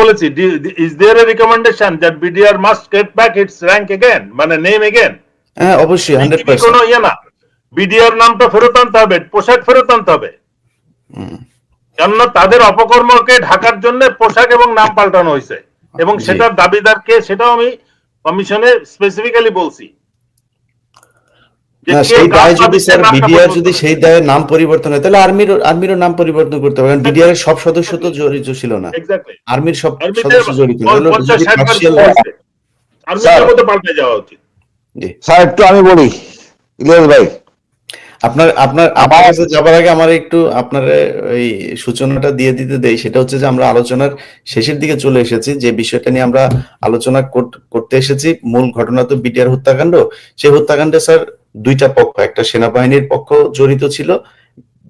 বলেছি is there a recommendation that BDR must get back its rank again মানে name again হ্যাঁ অবশ্যই hundred কোনো পার্সেন্ট ইয়ে না। বিডিআর নামটা ফেরত আনতে হবে পোশাক ফেরত আনতে হবে। কেননা তাদের অপকর্মকে ঢাকার জন্য পোশাক এবং নাম পাল্টানো হয়েছে। এবং। সেটার দাবিদার কে সেটাও আমি কমিশনে স্পেসিফিক্যালি বলছি। না সেই দায় যদি স্যার বিডিআর যদি সেই দায়ে নাম পরিবর্তন হয় তাহলে আর্মির আর্মিরও নাম পরিবর্তন করতে হবে কারণ বিডিআর সব সদস্য তো জড়িত ছিল না। আর্মির সব সদস্য জড়িত স্যার। একটু আমি বলি ইলিয়াস ভাই। আপনার আপনার আমার কাছে যাবার আগে আমার একটু আপনার ওই সূচনাটা দিয়ে দিতে দেই। সেটা হচ্ছে যে আমরা আলোচনার শেষের দিকে চলে এসেছি। যে বিষয়টা নিয়ে আমরা আলোচনা কর- করতে এসেছি মূল ঘটনা তো বিডিআর হত্যাকাণ্ড। সেই হত্যাকাণ্ডে স্যার দুইটা পক্ষ, একটা সেনাবাহিনীর পক্ষ জড়িত ছিল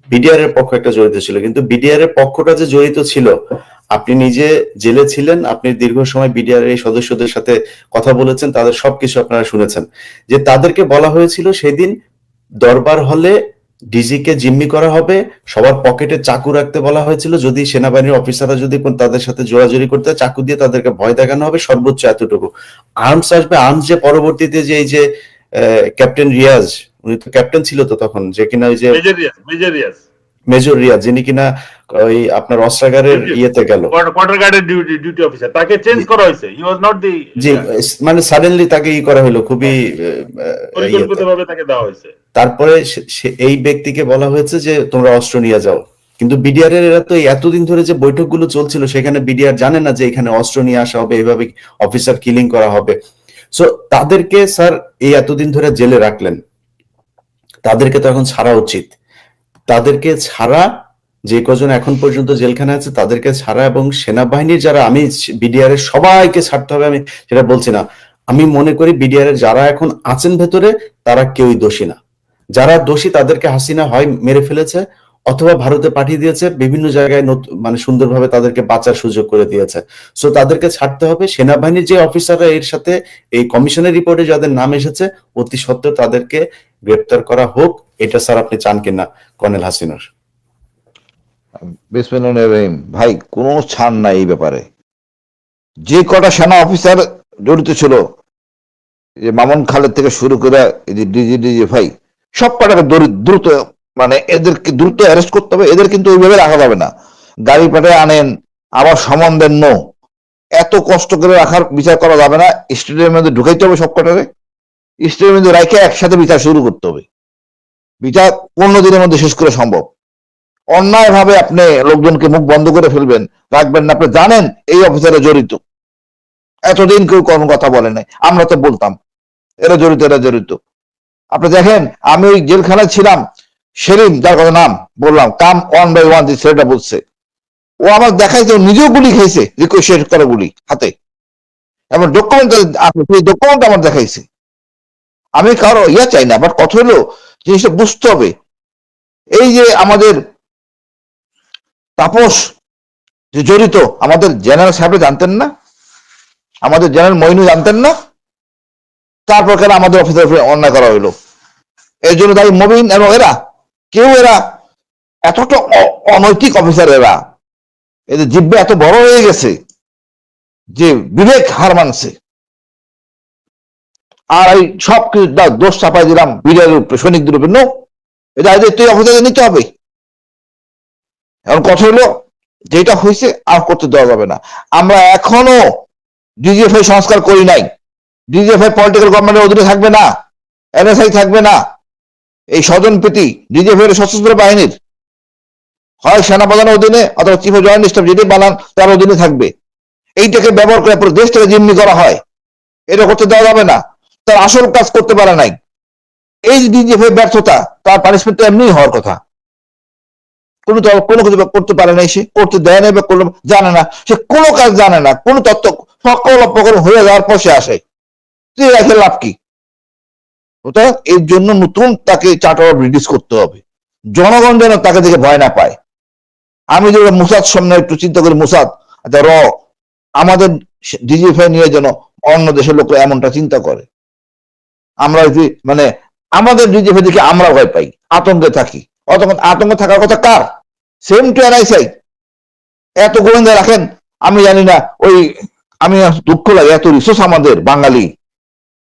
বিডিআর এর পক্ষ একটা জড়িত ছিল। কিন্তু বিডিআর এর পক্ষটা যে জড়িত ছিল, আপনি নিজে জেলে ছিলেন, আপনি দীর্ঘ সময় বিডিআর এই সদস্যদের সাথে কথা বলেছেন, তাদের সবকিছু আপনারা শুনেছেন। যে তাদেরকে বলা হয়েছিল সেদিন দরবার হলে ডিজি কে জিম্মি করা হবে, সবার পকেটে চাকু রাখতে বলা হয়েছিল, যদি সেনাবাহিনীর অফিসাররা যদি তাদের সাথে জোরাজুরি করতে চাকু দিয়ে তাদেরকে ভয় দেখানো হবে, সর্বোচ্চ এতটুকু। আর্মস আসবে, আর্মস যে পরবর্তীতে যে এই যে ক্যাপ্টেন রিয়াজ উনি তো ক্যাপ্টেন ছিল তো তখন যে কিনা ওই যে মেজর রিয়াজ যিনি কিনা ওই আপনার অস্ত্রাগারের ইয়েতে গেল। কোয়ার্টার গার্ডের ডিউটি ডিউটি অফিসার তাকে চেঞ্জ করা হয়েছে। হি ওয়াজ নট দি যে মানে সাডেনলি তাকে ই করা হলো খুবই ইয়েতে। পরিকল্পিতভাবে তাকে দেওয়া হয়েছে। তারপরে এই ব্যক্তিকে বলা হয়েছে যে তোমরা অস্ত্র নিয়ে যাও। কিন্তু বিডিআর এর এরা তো এতদিন ধরে যে বৈঠকগুলো চলছিল সেখানে বিডিআর জানে না যে এখানে অস্ত্র নিয়ে আসা হবে এভাবে অফিসার কিলিং করা হবে। সো তাদেরকে স্যার এই এতদিন ধরে জেলে রাখলেন। তাদেরকে তো এখন ছাড়া উচিত। তাদেরকে ছাড়া যে কজন এখন পর্যন্ত জেলখানে আছে, তাদেরকে ছাড়া এবং সেনাবাহিনীর যারা, আমি বিডিআর এর সবাইকে ছাড়তে হবে, আমি সেটা বলছি না। আমি মনে করি বিডিআর এর যারা এখন আছেন ভেতরে, তারা কেউই দোষী না। যারা দোষী, তাদেরকে হাসিনা হয়, মেরে ফেলেছে। অথবা ভারতে পাঠিয়ে দিয়েছে, বিভিন্ন জায়গায় মানে সুন্দরভাবে তাদেরকে বাঁচার সুযোগ করে দিয়েছে। সো তাদেরকে ছাড়তে হবে। সেনাবাহিনীর যে অফিসাররা এর সাথে এই কমিশনের রিপোর্টে যাদের নাম এসেছে, অতি সত্ত্বেও তাদেরকে গ্রেপ্তার করা হোক। এটা স্যার আপনি চান কিনা কর্নেল হাসিনার? ভাই, কোনো ছাড় নাই এই ব্যাপারে। যে কটা সেনা অফিসার জড়িত ছিল যে মামুন খালেদ থেকে শুরু করে ডিজি ডিজি ভাই, সব কটাকে দ্রুত মানে এদেরকে দ্রুত অ্যারেস্ট করতে হবে, এদের কিন্তু ওইভাবে রাখা যাবে না। গাড়ি পাঠায় আনেন, আবার সমান দেন নো এত কষ্ট করে রাখার বিচার করা যাবে না স্টেডিয়ামের মধ্যে ঢুকাইতে হবে সব কটারে স্টেডিয়ামের মধ্যে রাখে একসাথে বিচার শুরু করতে হবে। বিচার পনেরো দিনের মধ্যে শেষ করে সম্ভব। অন্যায় ভাবে আপনি লোকজনকে মুখ বন্ধ করে ফেলবেন, রাখবেন না। আপনি জানেন এই অফিসারে জড়িত। এতদিন কেউ কোনো কথা বলে নাই। আমরা তো বলতাম, এরা জড়িত এরা জড়িত। আপনি দেখেন, আমি ওই জেলখানায় ছিলাম সেলিম, যার কথা নাম বললাম কাম ওয়ান বাই ওয়ান যে ছেলেটা বলছে। ও আমার দেখাইছে, ও নিজেও গুলি খাইছে রিকোয়েস্ট করে গুলি, হাতে। এমন ডকুমেন্ট সেই ডকুমেন্ট আমার দেখাইছে। আমি কারও ইয়া চাই না বাট কথা হলো, জিনিসটা বুঝতে হবে। এই যে আমাদের তাপস, যে জড়িত, আমাদের জেনারেল সাহেব জানতেন না? আমাদের জেনারেল মইনু জানতেন না? তারপর কেন আমাদের অফিসের অন্যায় করা হইল? এর জন্য দায়ী মবিন এবং এরা? কেউ এরা এতটা অনৈতিক অফিসার এরা। এদের জিব্বে এত বড় হয়ে গেছে যে বিবেক হার মানছে। আর এই সব কিছু দোষ চাপাই দিলাম বিজয়ের উপরে সৈনিকদের উপরে নো, এটা আজ তুই অফিসারে নিতে হবে। এখন কথা হলো, যেটা হয়েছে আর করতে দেওয়া যাবে না। আমরা এখনও ডিজিএফআই সংস্কার করি নাই। ডিজিএফআই পলিটিক্যাল গভর্নমেন্টের অধীনে থাকবে না। এনএসআই থাকবে না। এই স্বজন প্রীতি এর সশস্ত্র বাহিনীর। হয় সেনাপ্রধানের অধীনে অথবা চিফ অফ জয়েন্ট স্টাফ যেটি বানান, তার অধীনে থাকবে। এইটাকে ব্যবহার করে পুরো দেশটাকে জিম্মি করা হয়। এটা করতে দেওয়া যাবে না। তার আসল কাজ করতে পারে নাই। এই যে ডিজিএফআই ব্যর্থতা, তার পানিশমেন্ট এমনি হওয়ার কথা। কোনো কোনো কিছু করতে পারে নাই সে, করতে দেয় না বা করল, জানে না। সে কোনো কাজ জানে না। কোনো তত্ত্ব, সকল অপকরণ হয়ে যাওয়ার পর সে আসে। তুই রেখে লাভ কি? ওটা এর জন্য নতুন তাকে চার্টার রিডিউস করতে হবে। জনগণ যেন তাকে দেখে ভয় না পায়। আমি যে মুসাদ সামনে একটু চিন্তা করি, মুসাদ আচ্ছা র, আমাদের ডিজিএফআই নিয়ে যেন অন্য দেশের লোকরা এমনটা চিন্তা করে। আমরা যদি মানে আমাদের ডিজিএফআই দেখে আমরা ভয় পাই, আতঙ্কে থাকি। অতক্ষণ আতঙ্কে থাকার কথা কার? সেম টু এনআইসিআই এত গোয়েন্দা রাখেন, আমি জানি না, ওই, আমি দুঃখ লাগে, এত রিসোর্স আমাদের বাঙালি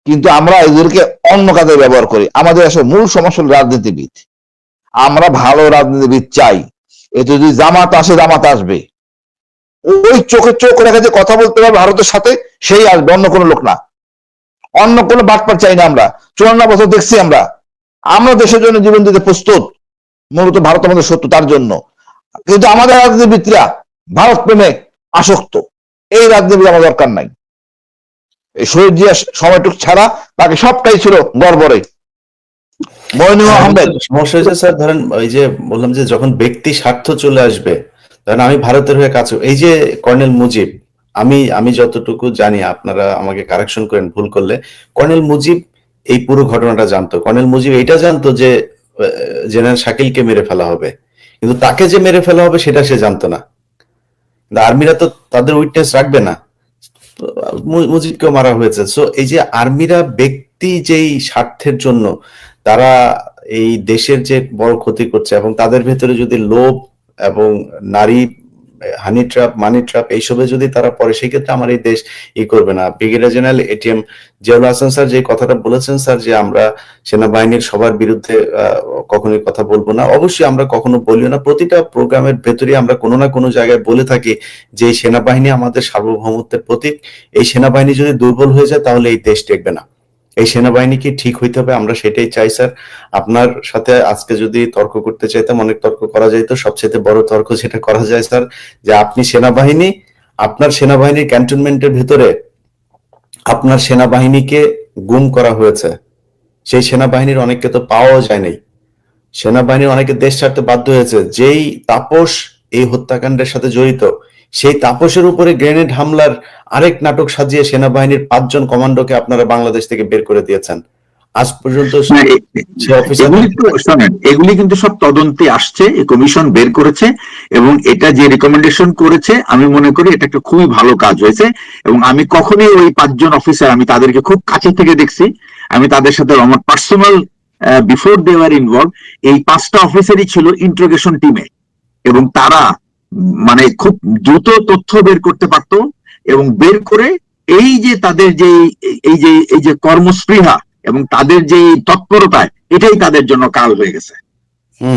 কিন্তু আমরা এদেরকে অন্য কাজে ব্যবহার করি। আমাদের আসলে মূল সমস্যা হলো রাজনীতিবিদ। আমরা ভালো রাজনীতিবিদ চাই। এতে যদি জামাত আসে, জামাত আসবে। ওই চোখে চোখ রেখে যে কথা বলতে পারবে ভারতের সাথে, সেই আসবে, অন্য কোনো লোক না। অন্য কোনো বাটপার চাই না আমরা। চুয়ান্ন বছর দেখছি আমরা। আমরা দেশের জন্য জীবন দিতে প্রস্তুত। মূলত ভারত আমাদের শত্রু তার জন্য। কিন্তু আমাদের রাজনীতিবিদরা ভারত প্রেমে আসক্ত। এই রাজনীতিবিদ আমার দরকার নাই। শহীদ জিয়া সময়টুক ছাড়া বাকি সবটাই ছিল গড়বড়ে আহমেদ। সমস্যা হয়েছে স্যার ধরেন ওই যে বললাম যে যখন ব্যক্তি স্বার্থ চলে আসবে ধরেন আমি ভারতের হয়ে কাজ এই যে কর্নেল মুজিব আমি আমি যতটুকু জানি আপনারা আমাকে কারেকশন করেন ভুল করলে কর্নেল মুজিব এই পুরো ঘটনাটা জানতো। কর্নেল মুজিব এটা জানতো যে জেনারেল শাকিলকে মেরে ফেলা হবে। কিন্তু তাকে যে মেরে ফেলা হবে সেটা সে জানতো না। আর্মিরা তো তাদের উইটনেস রাখবে না। মুজিবকেও মারা হয়েছে। সো এই যে আর্মিরা ব্যক্তি যেই স্বার্থের জন্য তারা এই দেশের যে বড় ক্ষতি করছে এবং তাদের ভেতরে যদি লোভ এবং নারী হানি ট্র্যাপ মানি ট্র্যাপ এইসবে যদি তারা পড়ে, সেক্ষেত্রে আমার এই দেশ ই করবে না। Brigadier general ATM Ziaul Hasan sir যে কথাটা বলেছেন স্যার, যে আমরা সেনাবাহিনীর সবার বিরুদ্ধে কখনোই কথা বলব না। অবশ্যই আমরা কখনো বলিও না। প্রতিটা প্রোগ্রামের ভেতরে আমরা কোনো না কোনো জায়গায় বলে থাকি যে সেনাবাহিনী আমাদের সার্বভৌমত্বের প্রতীক। এই সেনাবাহিনী যদি দুর্বল হয়ে যায়, তাহলে এই দেশ টেকবে না। এই সেনাবাহিনীকে ঠিক হইতে হবে? আমরা সেটাই চাই, স্যার। আপনার সাথে আজকে যদি তর্ক করতে চাইতাম, অনেক তর্ক করা যাইতো। সবচেয়ে বড় তর্ক সেটা করা যায়, স্যার, যে আপনি সেনাবাহিনী, আপনার সেনাবাহিনীর ক্যান্টনমেন্টের ভিতরে আপনার সেনাবাহিনীকে গুম করা হয়েছে। সেই সেনাবাহিনীর অনেককে তো পাওয়াও যায় নাই। সেনাবাহিনীর অনেকে দেশ ছাড়তে বাধ্য হয়েছে। যেই তাপস এই হত্যাকাণ্ডের সাথে জড়িত সেই তাপসের উপরে গ্রেনেড হামলার আরেক নাটক সাজিয়ে সেনাবাহিনীর পাঁচজন কমান্ডোকে আপনারা বাংলাদেশ থেকে বের করে দিয়েছেন। আজ পর্যন্ত না, এ- সে অফিসার এগুলি কিন্তু সব তদন্তে আসছে কমিশন বের করেছে এবং এটা যে রিকমেন্ডেশন করেছে আমি মনে করি এটা একটা খুবই ভালো কাজ হয়েছে এবং আমি কখনোই ওই পাঁচজন অফিসার আমি তাদেরকে খুব কাছে থেকে দেখছি আমি তাদের সাথে আমার personal before they are involve এই পাঁচটা অফিসারই ছিল ইন্ট্রোগেশন টিমে এবং তারা মানে খুব দ্রুত তথ্য বের করতে পারতো এবং বের করে এই যে তাদের যে এই যে এই যে কর্মস্পৃহা এবং তাদের যে তৎপরতা এটাই তাদের জন্য কাল হয়ে গেছে।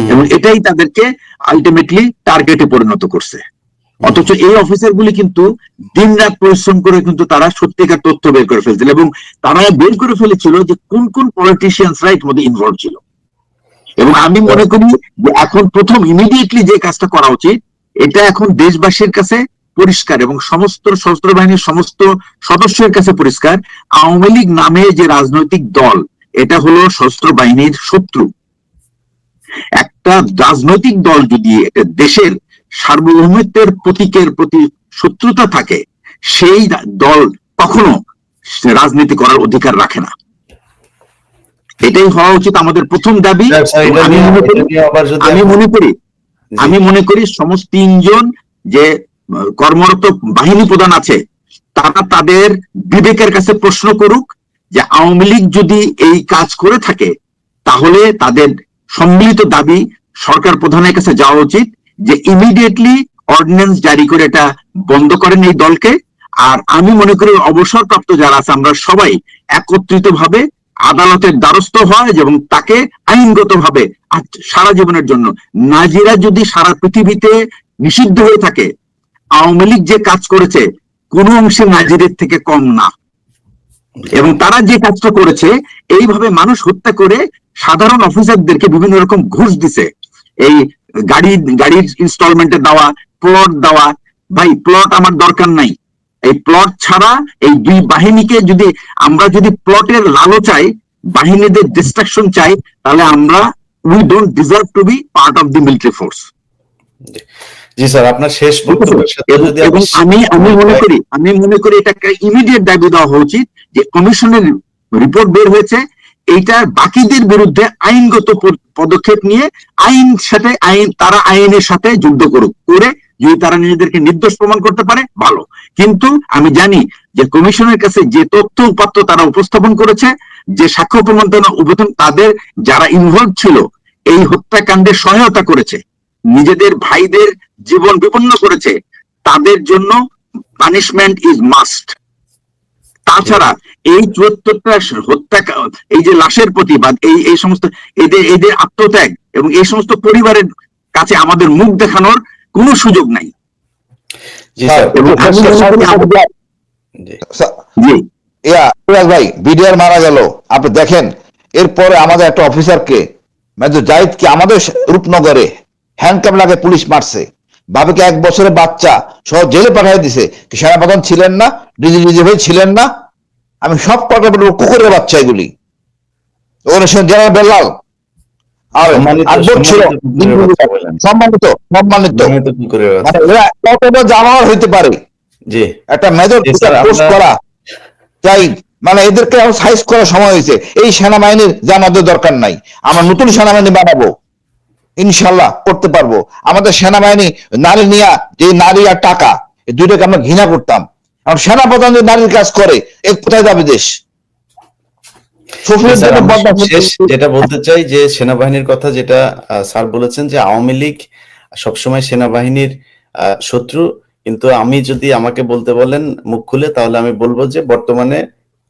এবং এটাই তাদেরকে আলটিমেটলি টার্গেটে পরিণত করছে। অথচ এই অফিসার গুলি কিন্তু দিন রাত পরিশ্রম করে কিন্তু তারা সত্যিকার তথ্য বের করে ফেলছিল এবং তারা বের করে ফেলেছিল যে কোন কোন পলিটিশিয়ানসরা এর মধ্যে ইনভলভ ছিল। এবং আমি মনে করি এখন প্রথম ইমিডিয়েটলি যে কাজটা করা উচিত এটা এখন দেশবাসীর কাছে পরিষ্কার এবং সমস্ত সশস্ত্র বাহিনীর সমস্ত সদস্যের কাছে পরিষ্কার। আওয়ামী লীগ নামে যে রাজনৈতিক দল এটা হলো সশস্ত্র বাহিনীর শত্রু। একটা রাজনৈতিক দল যদি দেশের সার্বভৌমত্বের প্রতীকের প্রতি শত্রুতা থাকে সেই দল কখনো রাজনীতি করার অধিকার রাখে না। এটাই হওয়া উচিত আমাদের প্রথম দাবি। আমি মনে করি মনে। আমি মনে করি সমস্ত তিনজন যে কর্মরত বাহিনী প্রধান আছে তারা তাদের বিবেকের কাছে প্রশ্ন করুক যে আওয়ামী লীগ যদি এই কাজ করে থাকে তাহলে তাদের সম্মিলিত দাবি সরকার প্রধানের কাছে যাওয়া উচিত যে ইমিডিয়েটলি অর্ডিন্যান্স জারি করে এটা বন্ধ করেন এই দলকে আর আমি মনে করি অবসরপ্রাপ্ত যারা আছে আমরা সবাই একত্রিত ভাবে আদালতের দ্বারস্থ হয় এবং তাকে আইনগত ভাবে সারা জীবনের জন্য। নাজিরা যদি সারা পৃথিবীতে নিষিদ্ধ হয়ে থাকে, আওয়ামী লীগ যে কাজ করেছে, কোন অংশে নাজিরের থেকে কম না। এবং তারা যে কাজটা করেছে, এইভাবে মানুষ হত্যা করে সাধারণ অফিসারদেরকে বিভিন্ন রকম ঘুষ দিছে। এই গাড়ি, গাড়ির ইনস্টলমেন্টে দেওয়া প্লট দেওয়া, ভাই প্লট আমার দরকার নাই। এই প্লট ছাড়া এই দুই বাহিনীকে যদি আমরা যদি প্লটের লালো চাই বাহিনীদের ডিস্ট্রাকশন চাই তাহলে আমরা we don't deserve to be part of the military force G sir আপনার শেষ এবং আমি আমি মনে করি আমি মনে করি এটা ইমিডিয়েট দাবি দেওয়া উচিত যে কমিশনের রিপোর্ট বের হয়েছে। এইটার বাকিদের বিরুদ্ধে আইনগত পদক্ষেপ নিয়ে আইন সাথে আইন তারা আইনের সাথে যুদ্ধ করুক করে যদি তারা নিজেদেরকে নির্দোষ প্রমাণ করতে পারে, ভালো। কিন্তু আমি জানি যে কমিশনের কাছে যে তথ্য উপাত্ত তারা উপস্থাপন করেছে, যে সাক্ষ্য প্রমাণ উপস্থাপন তাদের যারা ইনভলভ ছিল, এই হত্যাকাণ্ডে সহায়তা করেছে। নিজেদের ভাইদের জীবন বিপন্ন করেছে, তাদের জন্য পানিশমেন্ট ইজ মাস্ট তাছাড়া এই চুয়াত্তরটা হত্যা, এই যে লাশের প্রতিবাদ, এই এই সমস্ত, এদের এদের আত্মত্যাগ এবং এই সমস্ত পরিবারের কাছে আমাদের মুখ দেখানোর কোনো সুযোগ নাই। জি স্যার। এবং আজকে জি। জি। ইয়া ফিরাজ ভাই বিডিআর মারা গেল। আপনি দেখেন এরপরে আমাদের একটা অফিসারকে মেজর জাহিদকে আমাদের রূপনগরে হ্যান্ডকাপ লাগে পুলিশ মারছে। বাবাকে এক বছরের বাচ্চা সহ জেলে পাঠিয়ে দিছে। কি সেনাপ্রধান ছিলেন না? ডিজি ডিজি ভাই ছিলেন না? আমি সব কটা বলব কুকুরের বাচ্চা এগুলি। ওখানে জেনারেল বেলাল সম্মানিত- সম্মানিত। মানে জানোয়ার হইতে পারে। জি। একটা মেজর করা। মানে এদেরকে সাইজ করার সময় হয়েছে। এই সেনাবাহিনীর জানাদের দরকার নাই। আমরা নতুন সেনাবাহিনী বানাবো। ইনশাল্লাহ করতে পারব। আমাদের সেনাবাহিনী নারী নিয়া যে নারী আর টাকা দুইটাকে আমরা ঘৃণা করতাম। এখন সেনাপ্রধান যে নারীর কাজ করে এক কোথায় যাবে দেশ শ্বশুরের স্যার, জন্য আমি বদনাম হচ্ছে। শেষ যেটা বলতে চাই যে সেনাবাহিনীর কথা যেটা স্যার বলেছেন যে আওয়ামী লীগ সবসময় সেনাবাহিনীর শত্রু। কিন্তু আমি যদি আমাকে বলতে বলেন মুখ খুলে তাহলে আমি বলব যে বর্তমানে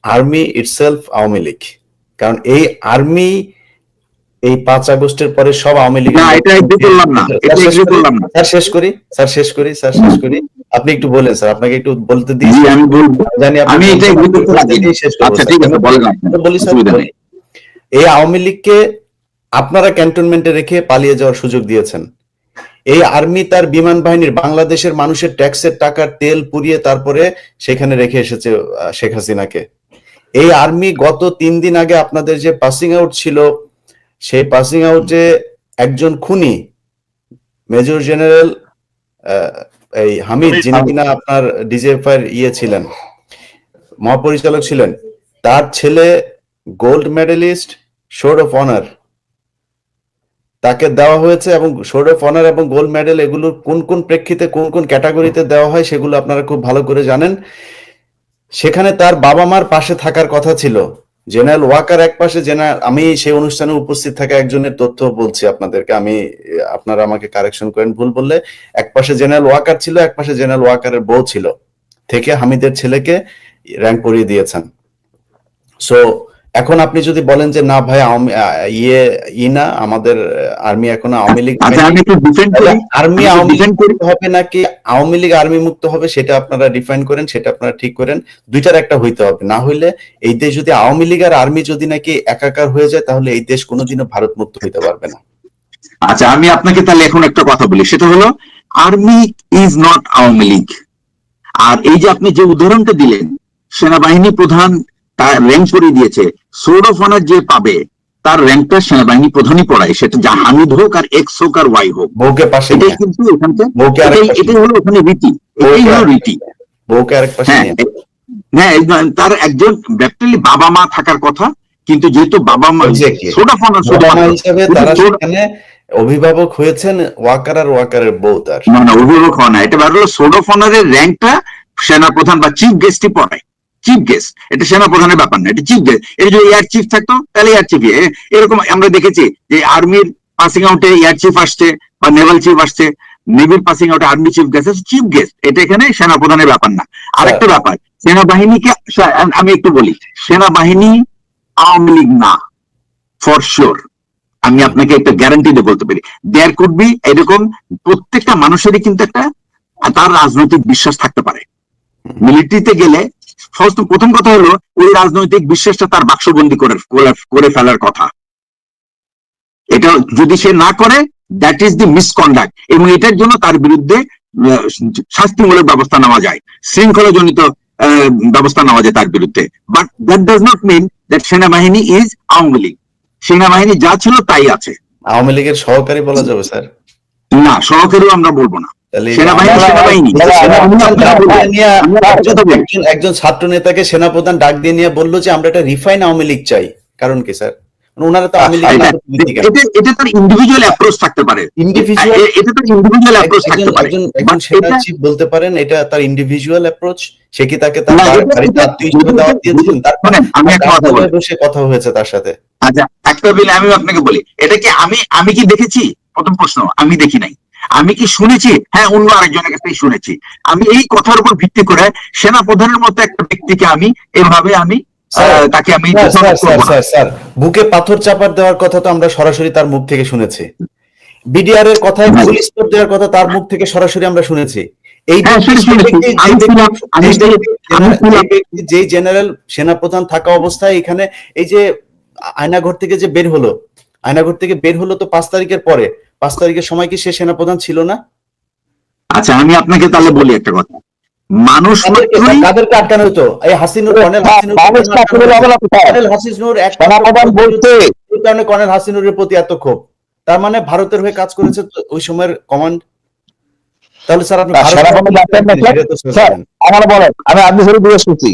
আর্মি ইটসেলফ আওয়ামী লীগ। কারণ এই আর্মি এই পাঁচ আগস্টের পরে সব আওয়ামী লীগ না এটা করলাম না। স্যার শেষ করি স্যার শেষ করি স্যার শেষ করি। আপনি একটু বলেন স্যার আপনাকে একটু বলতে দিই আমি জানি আমি এটা এগ্রি করতে রাজি শেষ করব, আচ্ছা ঠিক আছে বলেন আপনি। বলি স্যার। এই আওয়ামী লীগকে আপনারা ক্যান্টনমেন্টে রেখে পালিয়ে যাওয়ার সুযোগ দিয়েছেন। এই আর্মি তার বিমান বাহিনীর বাংলাদেশের মানুষের ট্যাক্সের টাকার তেল পুড়িয়ে তারপরে সেখানে রেখে এসেছে শেখ হাসিনাকে। এই আর্মি গত তিন দিন আগে আপনাদের যে পাসিং আউট ছিল সেই পাসিং আউটে একজন খুনি মেজর জেনারেল এই হামিদ যিনি কিনা আপনার ডিজিএফআই ইয়ে ছিলেন মহাপরিচালক ছিলেন তার ছেলে gold medalist sword of honour তাকে দেওয়া হয়েছে এবং শোর্ড অফ অনার এবং গোল্ড মেডেল এগুলো কোন কোন প্রেক্ষিতে কোন কোন ক্যাটাগরিতে দেওয়া হয় সেগুলো আপনারা খুব ভালো করে জানেন। সেখানে তার বাবা মার পাশে থাকার কথা ছিল। জেনারেল ওয়াকার এক পাশে, জেনারেল, আমি সেই অনুষ্ঠানে উপস্থিত থাকা একজনের তথ্য বলছি আপনাদেরকে। আমি, আপনারা আমাকে কারেকশন করেন, ভুল বললে, এক পাশে জেনারেল ওয়াকার ছিল, এক পাশে জেনারেল ওয়াকারের বউ ছিল, থেকে হামিদের ছেলেকে র্যাঙ্ক করিয়ে দিয়েছেন। সো এখন আপনি যদি বলেন যে না ভাই ইয়ে ই না আমাদের আর্মি এখন আওয়ামী লীগ আচ্ছা আর্মি আওয়ামী defend হবে নাকি আওয়ামী লীগ আর্মি মুক্ত হবে সেটা আপনারা ডিফাইন করেন সেটা আপনারা ঠিক করেন। দুইটার একটা হইতে হবে। না হইলে এই দেশ যদি আওয়ামী লীগ আর আর্মি যদি নাকি একাকার হয়ে যায় তাহলে এই দেশ কোনোদিনও ভারত মুক্ত হইতে পারবে না। আচ্ছা আমি আপনাকে তাহলে এখন একটা কথা বলি। সেটা হলো army is not Awami League. আর এই যে আপনি যে উদাহরণটা দিলেন সেনাবাহিনী প্রধান তার র্যাঙ্ক করে দিয়েছে। সোর্ড অফ অনার যে পাবে তার র্যাঙ্কটা সেনাবাহিনী প্রধানই পড়ায়। সেটা যা হামিদ হোক আর এক্স হোক আর ওয়াই হোক। বউকে পাশে এটাই কিন্তু এখানকার এটাই হলো ওখানে রীতি। এটাই হলো রীতি। বউকে আরেক পাশে হ্যাঁ হ্যাঁ তার একজন বাবা মা থাকার কথা কিন্তু যেহেতু বাবা মা হিসাবে তারা সেখানে অভিভাবক হয়েছেন ওয়াকার আর ওয়াকারের বউ তার। না না অভিভাবক হওয়া না। এটা ব্যাপার হলো অনারের র্যাঙ্কটা সেনাপ্রধান বা চিফ গেস্টই পড়ায়। চিফ গেস্ট এটা সেনাপ্রধানের ব্যাপার না এটা চিফ গেস্ট এটা যদি এয়ার চিফ থাকতো তাহলে এয়ার চিফ এরকম আমরা দেখেছি যে আর্মির পাসিং আউটে এয়ার চিফ আসছে বা নেভাল চিফ আসছে নেভির পাসিং আউটে army chief guest chief guest এটা এখানে সেনাপ্রধানের ব্যাপার না। আরেকটা ব্যাপার সেনাবাহিনীকে আমি একটু বলি সেনাবাহিনী আওয়ামী লীগ না ফর শিওর আমি আপনাকে একটা গ্যারান্টি দিয়ে বলতে পারি। দেয়ার কুড বি এরকম প্রত্যেকটা মানুষেরই কিন্তু একটা তার রাজনৈতিক বিশ্বাস থাকতে পারে। মিলিটারিতে গেলে ফার্স্ট প্রথম কথা হলো, ওই রাজনৈতিক বিশ্বাসটা তার বাক্সবন্দি করে, করে- ফেলার কথা। এটা যদি সে না করে দ্যাট ইজ দি মিসকন্ডাক্ট এবং এটার জন্য তার বিরুদ্ধে শাস্তিমূলক ব্যবস্থা নেওয়া যায়। শৃঙ্খলাজনিত ব্যবস্থা নেওয়া যায় তার বিরুদ্ধে। But that does not mean that সেনাবাহিনী ইজ আওয়ামী লীগ। সেনাবাহিনী যা ছিল তাই আছে। আওয়ামী লীগের সহকারী বলা যাবে, স্যার। না সহকারীও আমরা বলব না। একজন- ছাত্র নেতাকে সেনাপ্রধান ডাক দিয়ে নিয়ে বলল যে আমরা একটা রিফাইন আওয়ামী লীগ চাই। কারণ কি স্যার? ওনারা তো এটা তার ইন্ডিভিজুয়াল অ্যাপ্রোচ থাকতে পারে। Individual- এটা তার ইন্ডিভিজুয়াল অ্যাপ্রোচ থাকতে পারে। একজন একজন But সেনা এটা- চিফ বলতে পারেন এটা তার ইন্ডিভিজুয়াল অ্যাপ্রোচ সে কি তাকে তার না, বাড়ি- এটা- বাড়িতে এটা- আত্মীয় হিসেবে দাওয়াত দিয়েছিলেন তার আমি একটা কথা বলি। বসে কথা হয়েছে তার সাথে। আচ্ছা একটা বিলে আমি আপনাকে বলি। এটা কি আমি আমি কি দেখেছি? প্রথম প্রশ্ন আমি দেখি নাই। আমি কি শুনেছি? হ্যাঁ অন্য আরেকজনের কাছ শুনেছি। আমি এই কথার উপর ভিত্তি করে সেনা প্রধানের মতো একটা ব্যক্তিকে আমি এভাবে আমি তাকে আমি স্যার, বুকে পাথর চাপার দেওয়ার কথা তো আমরা সরাসরি তার মুখ থেকে শুনেছি। বিডিআর এর কথায় হ্যাঁ। পুলিশ কোড দেওয়ার কথা তার মুখ থেকে সরাসরি আমরা শুনেছি। এই হ্যাঁ। যে জেনারেল সেনাপ্রধান থাকা অবস্থায় এখানে এই যে আয়নাঘর থেকে যে বের হলো আয়নাঘর থেকে বের হলো তো পাঁচ তারিখের পরে। পাঁচ তারিখের সময় কি সে সেনাপ্রধান ছিল না? আচ্ছা আমি আপনাকে তাহলে বলি একটা কথা। মানুষ তাদেরকে আটকানো হতো এই হাসিনুর কর্নেল হাসিনুর বলছে। এই কারণে কর্নেল হাসিনুরের প্রতি এত ক্ষোভ। তার মানে ভারতের হয়ে কাজ করেছে ওই সময়ের কমান্ড? তাহলে স্যার আপনি স্যার? আমার বলেন আমি আপনি ধরে জিজ্ঞেস করছি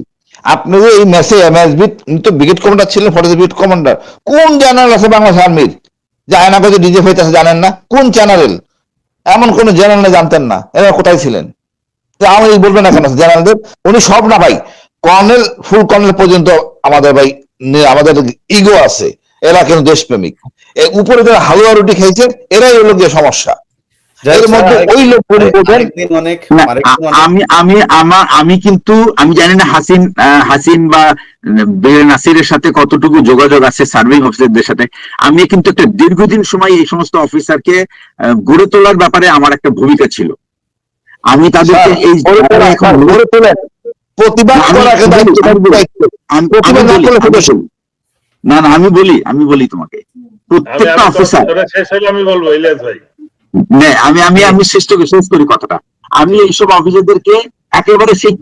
আপনি যে এই ম্যাচে এমএসবি তো ব্রিগেড কমান্ডার ছিলেন ফটো ব্রিগেড কমান্ডার। কোন জেনারেল আছে বাংলাদেশ আর্মির যে আয়না ডিজে হইতেছে জানেন না? কোন চ্যানেল এমন কোন জেনারেল জানতেন না এরা কোথায় ছিলেন? না কেন? জেনারেলদের উনি সব না ভাই কর্নেল ফুল কর্নেল পর্যন্ত আমাদের ভাই আমাদের ইগো আছে। এরা কিন্তু দেশপ্রেমিক? উপরে যারা হালুয়া রুটি খাইছে এরাই হলো গিয়ে সমস্যা। আমি আমি আমার আমি কিন্তু আমি জানি না হাসিন আহ, হাসিন বা নাসিরের সাথে কতটুকু যোগাযোগ আছে সার্ভিং অফিসারদের সাথে। আমি কিন্তু একটা দীর্ঘদিন সময় এই সমস্ত অফিসারকে গড়ে তোলার ব্যাপারে আমার একটা ভূমিকা ছিল। আমি তাদেরকে এই। প্রতিবাদ না। না আমি বলি আমি বলি তোমাকে। প্রত্যেকটা অফিসার শেষ হলে আমি বলব ইলিয়াস ভাই। আমি আমি আমি শেষ করে শেষ করি কথাটা। আমি এইসব অফিসারদেরকে একেবারে সেই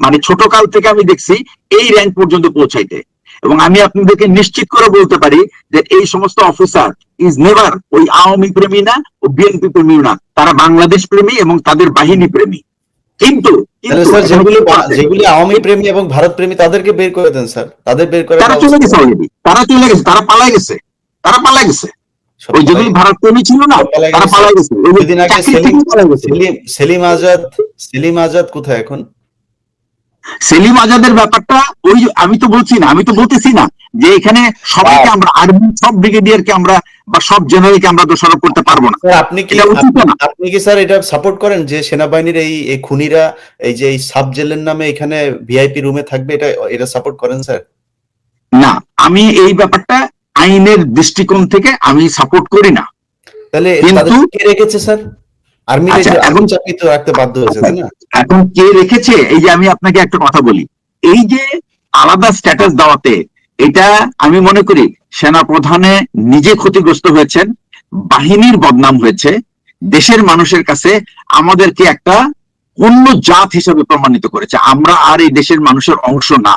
মানে ছোট কাল থেকে আমি দেখছি এই র্যাঙ্ক পর্যন্ত পৌঁছাইতে। এবং আমি আপনাদেরকে নিশ্চিত করে বলতে পারি যে এই সমস্ত অফিসার ইজ নেভার ওই আওয়ামী প্রেমী না ও বিএনপি প্রেমী না। তারা বাংলাদেশ প্রেমী এবং তাদের বাহিনী প্রেমী। কিন্তু যেগুলি আওয়ামী প্রেমী এবং ভারত প্রেমী তাদেরকে বের করে দেন স্যার। তাদের বের করে তারা চলে গেছে অলরেডি তারা চলে গেছে তারা পালাই গেছে। তারা পালাই গেছে। ওই যেগুলি ভারত প্রেমী ছিল না তারা পালাই গেছে। সেলিম আজাদ সেলিম আজাদ কোথায় এখন? সেলিম আজাদের ব্যাপারটা ওই আমি তো বলছি না আমি তো বলতেছি না যে এখানে সবাইকে আমরা আর্মি সব ব্রিগেডিয়ারকে আমরা বা সব জেনারেলকে আমরা দোষারোপ করতে পারব না। আপনি কি। আপনি কি স্যার এটা সাপোর্ট করেন যে সেনাবাহিনীর এই এই খুনিরা এই যে এই সাব জেলের নামে এখানে ভিআইপি রুমে থাকবে এটা এটা সাপোর্ট করেন স্যার না আমি এই ব্যাপারটা আইনের দৃষ্টিকোণ থেকে আমি সাপোর্ট করি না। তাহলে কিন্তু- কে রেখেছে স্যার আচ্ছা, এখন রাখতে বাধ্য হয়েছে তাই না? এখন কে রেখেছে? এই যে আমি আপনাকে একটা কথা বলি। এই যে আলাদা স্ট্যাটাস দেওয়াতে এটা আমি মনে করি সেনা প্রধানে নিজে ক্ষতিগ্রস্ত হয়েছেন বাহিনীর বদনাম হয়েছে দেশের মানুষের কাছে আমাদেরকে একটা অন্য জাত হিসেবে প্রমাণিত করেছে। আমরা আর এই দেশের মানুষের অংশ না।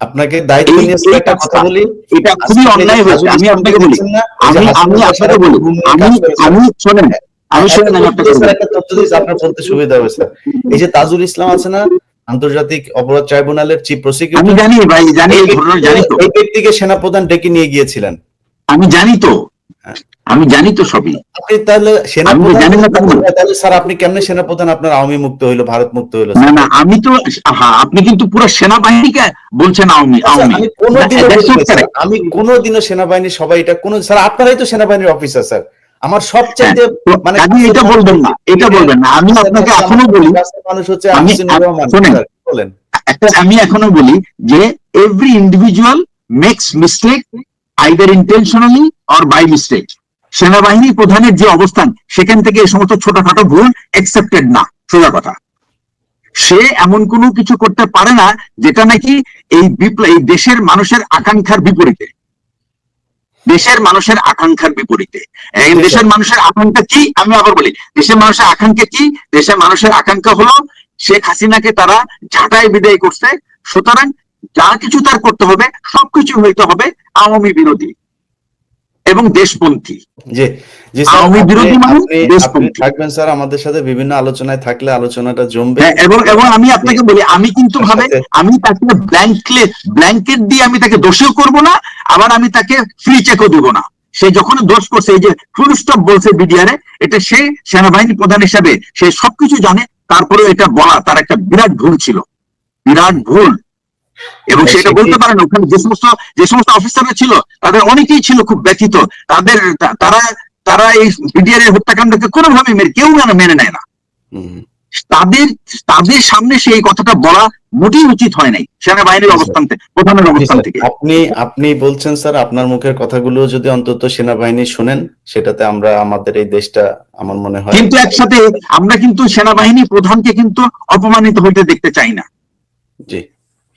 আপনাকে দায়িত্ব নিয়ে একটা কথা বলি। এটা খুবই অন্যায় হয়েছে। আমি আপনাকে বলি আমি হাসিনুর আমি রহমান আপনাকে বলি আমি আমি শোনেন আমি আপনার বলতে সুবিধা হবে স্যার এই যে তাজুল ইসলাম আছে না আন্তর্জাতিক অপরাধ ট্রাইব্যুনালের চিফ আমি প্রসিকিউটর জানি ভাই জানি এই ঘটনা জানি তো। এই ব্যক্তিকে সেনাপ্রধান ডেকে নিয়ে গিয়েছিলেন। আমি জানি তো। আমি জানি তো সবই। আপনি তাহলে তাহলে। স্যার আপনি কেমনে সেনাপ্রধান? আপনার আওয়ামী মুক্ত হইল ভারত মুক্ত হইল না না আমি তো হ্যাঁ আপনি কিন্তু পুরো সেনাবাহিনীকে বলছেন আওয়ামী আচ্ছা, আওয়ামী। আমি কোনোদিনও সেনাবাহিনী সবাই এটা কোন স্যার আপনারাই তো সেনাবাহিনীর অফিসার স্যার। আমার সবচাইতে হ্যাঁ, মানে আপনি এটা বলবেন না এটা বলবেন না। আমি আপনাকে এখনও বলি মানুষ হচ্ছে আমি- বলেন। একটা আমি এখনও বলি যে every individual makes mistake either intentionally or by mistake সেনাবাহিনী প্রধানের যে অবস্থান সেখান থেকে এই সমস্ত ছোটখাটো ভুল একসেপ্টেড না সোজা কথা। সে এমন কোনো কিছু করতে পারে না যেটা নাকি এই বিপ্লব এই দেশের মানুষের আকাঙ্ক্ষার বিপরীতে। দেশের মানুষের আকাঙ্ক্ষার বিপরীতে। এই দেশের মানুষের আকাঙ্ক্ষা কি? আমি আবার বলি দেশের মানুষের আকাঙ্ক্ষা কি? দেশের মানুষের আকাঙ্ক্ষা হলো শেখ হাসিনাকে তারা ঝাঁটায় বিদায় করছে সুতরাং যা কিছু তার করতে হবে সবকিছু হইতে হবে আওয়ামী বিরোধী। এবং দেশপন্থী। জি জি আওয়ামী বিরোধী মানে দেশপন্থী। থাকবেন স্যার আমাদের সাথে বিভিন্ন আলোচনায় থাকলে আলোচনাটা জমবে। হ্যাঁ, এবং এবং আমি আপনাকে বলি আমি কিন্তু ভাবে আমি তাকে ব্ল্যাঙ্কলে ব্ল্যাঙ্কেট দিয়ে আমি তাকে দোষীও করব না আবার আমি তাকে ফ্রি চেকও দিব না। সে যখন দোষ করছে এই যে ফুল স্টপ বলছে বিডিআরে এটা সে সেনাবাহিনী প্রধান হিসাবে সে সবকিছু জানে তারপরে এটা বলা তার একটা বিরাট ভুল ছিল। বিরাট ভুল। এবং হ্যাঁ, সেটা বলতে পারেন ওখানে যে সমস্ত যে সমস্ত অফিসাররা ছিল তাদের অনেকেই ছিল খুব ব্যথিত। তাদের তারা তারা এই বিডিআর এর হত্যাকাণ্ডকে কোনোভাবে মেনে কেউ যেন মেনে নেয় না। তাদের তাদের সামনে সেই কথাটা বলা মোটেই উচিত হয় নাই সেনাবাহিনীর অবস্থান থেকে প্রধানের অবস্থান থেকে। আপনি আপনি বলছেন স্যার আপনার মুখের কথাগুলো যদি অন্তত সেনাবাহিনী শুনেন সেটাতে আমরা আমাদের এই দেশটা আমার মনে হয় কিন্তু একসাথে আমরা কিন্তু সেনাবাহিনী প্রধানকে কিন্তু অপমানিত হইতে দেখতে চাই না।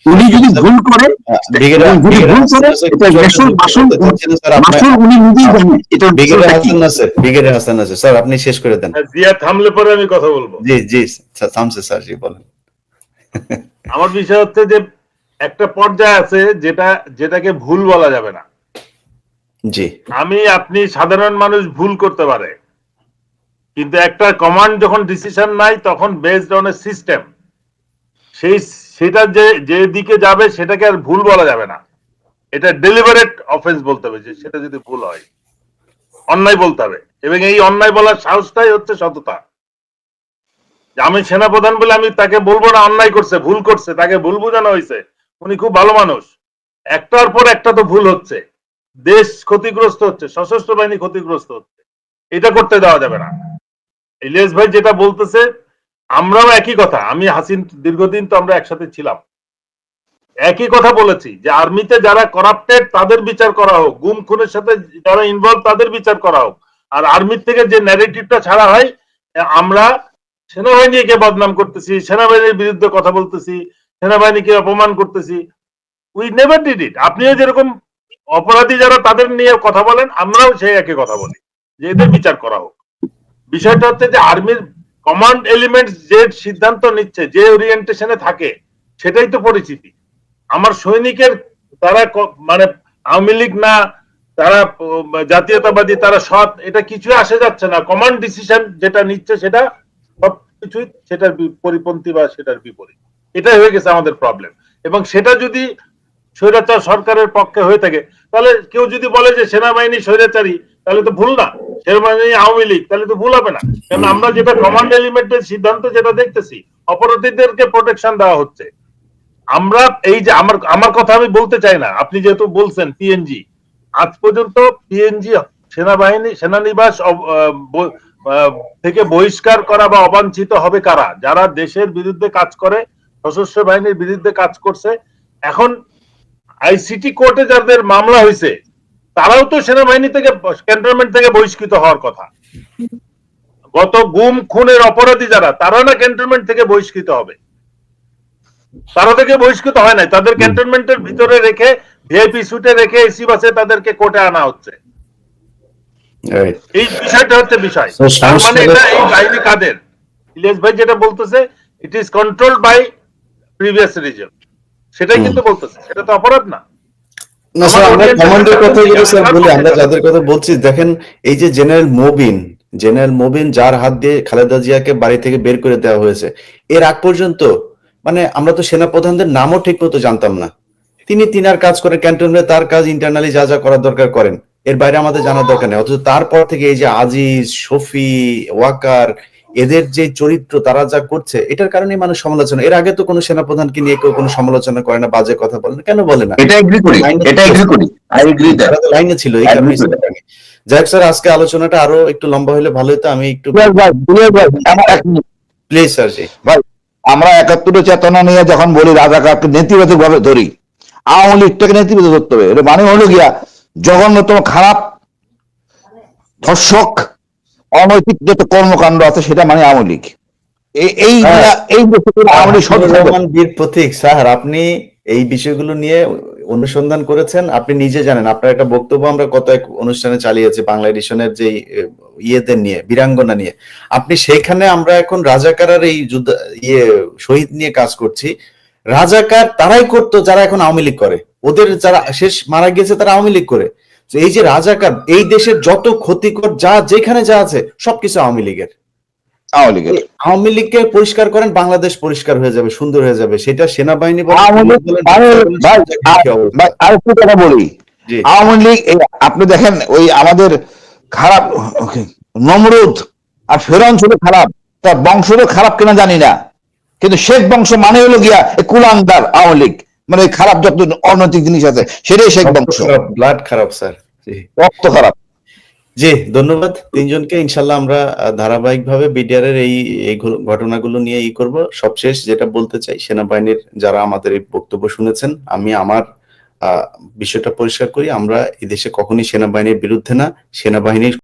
উনি যদি ভুল করে যদি ভুল করে এটা স্যার আপনার আসল উনি নিজেই জানেন এটা। হাসান ব্রিগেডিয়ার হাসান নাসের স্যার আপনি শেষ করে দেন। হ্যাঁ, জিয়া থামলে পরে আমি কথা বলব। জি জি থামছে স্যার জি বলেন। আমার বিষয় হচ্ছে যে একটা পর্যায়ে আছে যেটা যেটাকে ভুল বলা যাবে না। জি। আমি আপনি সাধারণ মানুষ ভুল করতে পারে। কিন্তু একটা কমান্ড যখন ডিসিশন নাই তখন বেসড অন এ সিস্টেম সেই সেটা যে যে দিকে যাবে সেটাকে আর ভুল বলা যাবে না। এটা ডেলিভারেট অফেন্স বলতে হবে, যে সেটা যদি ভুল হয়। অন্যায় বলতে হবে। এবং এই অন্যায় বলার সাহসটাই হচ্ছে সততা। আমি সেনাপ্রধান বলে আমি তাকে বলব না, অন্যায় করছে, ভুল করছে, তাকে ভুল বোঝানো হয়েছে। উনি খুব ভালো মানুষ। একটার পর একটা তো ভুল হচ্ছে। দেশ ক্ষতিগ্রস্ত হচ্ছে, সশস্ত্র বাহিনী ক্ষতিগ্রস্ত হচ্ছে। এটা করতে দেওয়া যাবে না। ইলিয়াস ভাই যেটা বলতেছে আমরাও একই কথা। আমি, হাসিন, দীর্ঘদিন তো আমরা একসাথে ছিলাম। একই কথা বলেছি যে আর্মিতে যারা করাপ্টেড তাদের বিচার করা হোক। গুম খুনের সাথে যারা ইনভলভ তাদের বিচার করা হোক। আর আর্মির থেকে যে ন্যারেটিভটা ছাড়া হয় আমরা সেনাবাহিনীকে বদনাম করতেছি, সেনাবাহিনীর বিরুদ্ধে কথা বলতেছি, সেনাবাহিনীকে অপমান করতেছি। উই নেভার ডিড ইট আপনিও যেরকম অপরাধী যারা, তাদের নিয়ে কথা বলেন, আমরাও সেই একই কথা বলি। যে এদের বিচার করা হোক। বিষয়টা হচ্ছে যে আর্মির কমান্ড এলিমেন্ট যে সিদ্ধান্ত নিচ্ছে, যে ওরিয়েন্টেশনে থাকে, সেটাই তো পরিচিতি। আমার সৈনিকের তারা মানে আওয়ামী লীগ না, তারা জাতীয়তাবাদী, তারা সৎ, এটা কিছুই আসে যাচ্ছে না। কমান্ড ডিসিশন যেটা নিচ্ছে সেটা সবকিছুই সেটার পরিপন্থী বা সেটার বিপরীত। এটাই হয়ে গেছে আমাদের প্রবলেম এবং সেটা যদি স্বৈরাচার সরকারের পক্ষে হয়ে থাকে, তাহলে কেউ যদি বলে যে সেনাবাহিনী স্বৈরাচারী, তাহলে তো ভুল না। সেনাবাহিনী আওয়ামী লীগ, তাহলে তো ভুল হবে না। কারণ আমরা যেটা কমান্ড এলিমেন্টের সিদ্ধান্ত যেটা দেখতেছি, অপরাধীদেরকে প্রোটেকশন দেওয়া হচ্ছে। আমরা এই যে আমার আমার কথা আমি বলতে চাই না। আপনি যেহেতু বলছেন পিএনজি আজ পর্যন্ত পিএনজি সেনাবাহিনী, সেনানিবাস থেকে বহিষ্কার করা বা অবাঞ্ছিত হবে কারা? যারা দেশের বিরুদ্ধে কাজ করে, সশস্ত্র বাহিনীর বিরুদ্ধে কাজ করছে। এখন আইসিটি কোর্টে যাদের মামলা হয়েছে তারাও তো সেনাবাহিনী থেকে ক্যান্টনমেন্ট থেকে বহিষ্কৃত হওয়ার কথা। গত গুম খুনের অপরাধী যারা তারা না ক্যান্টনমেন্ট থেকে বহিষ্কৃত হবে। তারা থেকে বহিষ্কৃত হয় নাই। তাদের ক্যান্টনমেন্টের ভিতরে রেখে ভিআইপি সুটে রেখে এসি বাসে তাদেরকে কোর্টে আনা হচ্ছে। এই। বিষয়টা হচ্ছে বিষয়। তার মানে এটা এই বাহিনী কাদের? ইলিয়াস ভাই যেটা বলতেছে it is control by previous reason সেটাই কিন্তু বলতেছে। সেটা তো অপরাধ না। না স্যার আমরা আমাদের কমান্ডের orientation কথাগুলো স্যার বলি আমরা যাদের কথা বলছি দেখেন এই যে জেনারেল মোবিন জেনারেল মোবিন যার হাত দিয়ে খালেদা জিয়াকে বাড়ি থেকে বের করে দেওয়া হয়েছে এর আগ পর্যন্ত মানে আমরা তো সেনাপ্রধানদের নামও ঠিক মতো জানতাম না। তিনি তিনার কাজ করে ক্যান্টনমেন্টে তার কাজ ইন্টারনালি যা যা করার দরকার করেন এর বাইরে আমাদের জানার দরকার নেই অথচ তারপর থেকে এই যে আজিজ শফি ওয়াকার এদের যে চরিত্র তারা যা করছে এটার কারণে মানুষ সমালোচনা। এর আগে তো কোনো সেনাপ্রধানকে নিয়ে কেউ কোনো সমালোচনা করে না বাজে কথা বলে না। কেন বলে না? এটা এগ্রি করি এটা এগ্রি করি আই এগ্রি দ্যাট লাইনে ছিল এই কারণে যাই স্যার আজকে আলোচনাটা আরও একটু লম্বা হলে ভালো হতো আমি একটু ভাই, ভাই। প্লিজ স্যার জি। আমরা একাত্তরের চেতনা নিয়ে যখন বলি রাজাকারকে নেতিবাচক ভাবে ধরি আওয়ামী লীগটাকে নেতিবাচক ধরতে হবে। মানে হলো গিয়া জঘন্যতম খারাপ ধর্ষক অনৈতিক যত কর্মকাণ্ড আছে সেটা মানে আওয়ামী লীগ। এই এই হ্যাঁ। বীর প্রতীক স্যার আপনি এই বিষয়গুলো নিয়ে অনুসন্ধান করেছেন? আপনি নিজে জানেন আপনার একটা বক্তব্য আমরা কত এক অনুষ্ঠানে চালিয়েছি বাংলা এডিশনের যে ইয়েদের নিয়ে বীরাঙ্গনা নিয়ে। আপনি সেইখানে আমরা এখন রাজাকারের এই যুদ্ধ ইয়ে শহীদ নিয়ে কাজ করছি। রাজাকার তারাই করতো যারা এখন আওয়ামী লীগ করে। ওদের যারা শেষ মারা গিয়েছে তারা আওয়ামী লীগ করে। এই যে রাজাকার এই দেশের যত ক্ষতিকর যা যেখানে যা আছে সবকিছু আওয়ামী লীগের। আওয়ামী লীগের। আওয়ামী লীগকে পরিষ্কার করেন বাংলাদেশ পরিষ্কার হয়ে যাবে সুন্দর হয়ে যাবে। সেটা সেনাবাহিনী। ভাই, আরেকটু কথা বলি। আওয়ামী লীগ আপনি দেখেন ওই আমাদের খারাপ নমরুদ আর ফেরাউন ছিল খারাপ তার বংশও খারাপ কিনা জানি না। কিন্তু শেখ বংশ মানে হলো গিয়া কুলাঙ্গার আওয়ামী লীগ। মানে খারাপ যত অনৈতিক জিনিস আছে সেটাই শেখ বংশ। ব্লাড খারাপ স্যার রক্ত খারাপ। জি ধন্যবাদ। তিনজনকে ইনশাল্লাহ আমরা ধারাবাহিকভাবে বিডিআর এর এই এই ঘটনাগুলো নিয়ে ই করব। সবশেষ যেটা বলতে চাই সেনাবাহিনীর যারা আমাদের এই বক্তব্য শুনেছেন আমি আমার আহ, বিষয়টা পরিষ্কার করি আমরা এদেশে দেশে কখনই সেনাবাহিনীর বিরুদ্ধে না সেনাবাহিনীর